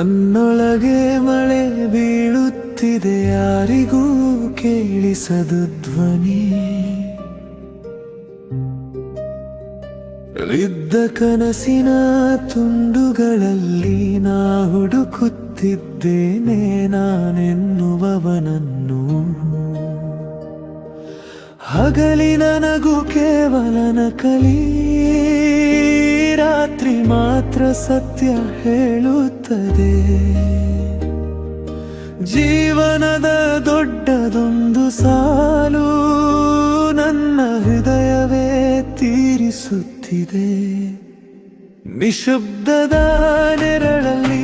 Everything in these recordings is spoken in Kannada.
ನನ್ನೊಳಗೆ ಮಳೆ ಬೀಳುತ್ತಿದೆ, ಯಾರಿಗೂ ಕೇಳಿಸದು ಧ್ವನಿ. ಇದ್ದ ಕನಸಿನ ತುಂಡುಗಳಲ್ಲಿ ನಾ ಹುಡುಕುತ್ತಿದ್ದೇನೆ ನಾನೆನ್ನುವವನನ್ನು. ಹಗಲಿನ ನಗು ಕೇವಲ ನಕಲಿ. ರಾತ್ರಿ ಮಾತ್ರ ಸತ್ಯ ಹೇಳುತ್ತದೆ. ಜೀವನದ ದೊಡ್ಡದೊಂದು ಸಾಲು ನನ್ನ ಹೃದಯವೇ ತೀರಿಸುತ್ತಿದೆ. ನಿಶಬ್ದದ ನೆರಳಲ್ಲಿ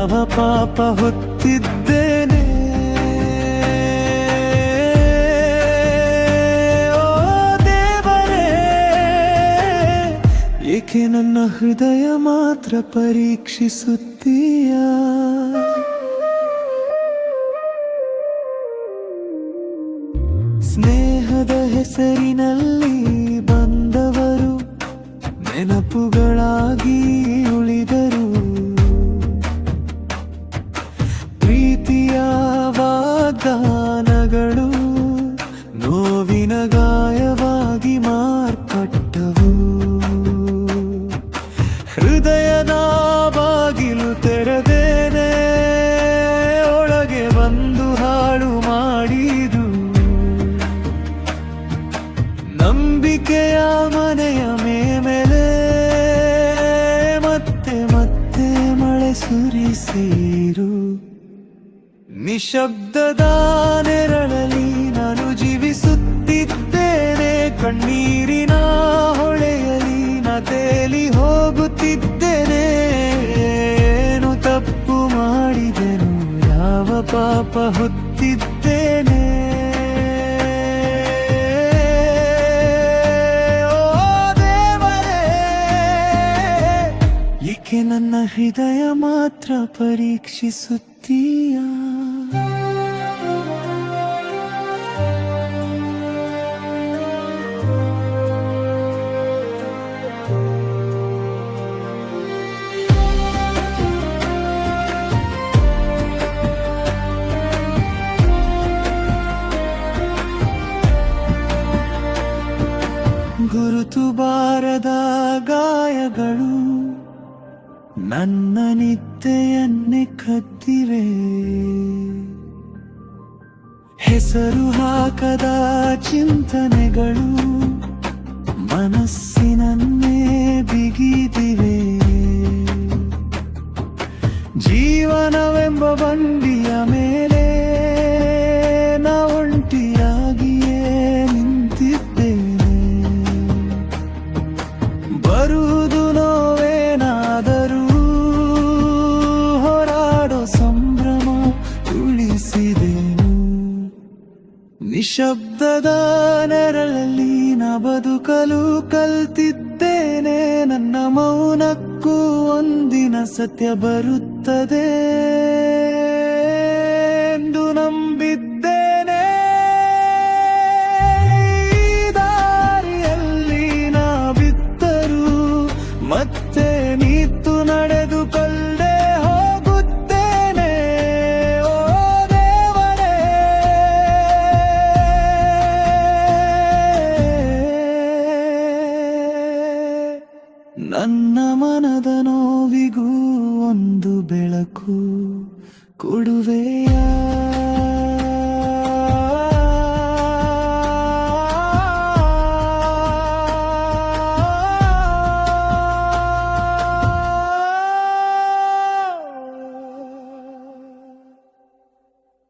ಯಾವ ಪಾಪ ಹೊತ್ತಿದ್ದೇನೆ ಓ ದೇವರೇ, ಏಕೆ ನನ್ನ ಹೃದಯ ಮಾತ್ರ ಪರೀಕ್ಷಿಸುತ್ತೀಯ? ಸ್ನೇಹದ ಹೆಸರಿನಲ್ಲಿ ಬಂದವರು ನೆನಪುಗಳಾಗಿ ಉಳಿದರು ತೆರೆದೇನೆ, ಒಳಗೆ ಬಂದು ಹಾಳು ಮಾಡಿದು. ನಂಬಿಕೆಯ ಮನೆಯ ಮೇಲೆ ಮತ್ತೆ ಮತ್ತೆ ಮಳೆ ಸುರಿಸಿರು. ನಿಶಬ್ದದ ನೆರಳಲಿ ನಾನು ಜೀವಿಸುತ್ತಿದ್ದೇನೆ, ಕಣ್ಣೀರಿನ ಹೊಳೆಯಲಿ ನ ತೇಲಿ ಹೋಗುತ್ತಿದ್ದೇನೆ ಪಾಪ ಹೊತ್ತಿದ್ದೇನೆ. ಓ ದೇವರೇ ಏಕೆ ನನ್ನ ಹೃದಯ ಮಾತ್ರ ಪರೀಕ್ಷಿಸುತ್ತೀಯಾ? ನನ್ನ ನಿದ್ದೆಯನ್ನೇ ಕದ್ದಿವೆ ಹೆಸರು ಹಾಕದ ಚಿಂತನೆಗಳು ಮನಸ್ಸಿನನ್ನೇ ಬಿಗಿದಿವೆ. ಜೀವನವೆಂಬ ಬಂಡಿಯ ಮೇಲೆ ನಿಶಬ್ದದ ನೆರಳಲ್ಲಿ ನ ಬದುಕಲು ಕಲ್ತಿದ್ದೇನೆ. ನನ್ನ ಮೌನಕ್ಕೂ ಒಂದಿನ ಸತ್ಯ ಬರುತ್ತದೆ. ನನ್ನ ಮನದ ನೋವಿಗೂ ಒಂದು ಬೆಳಕು ಕೊಡುವೆಯಾ?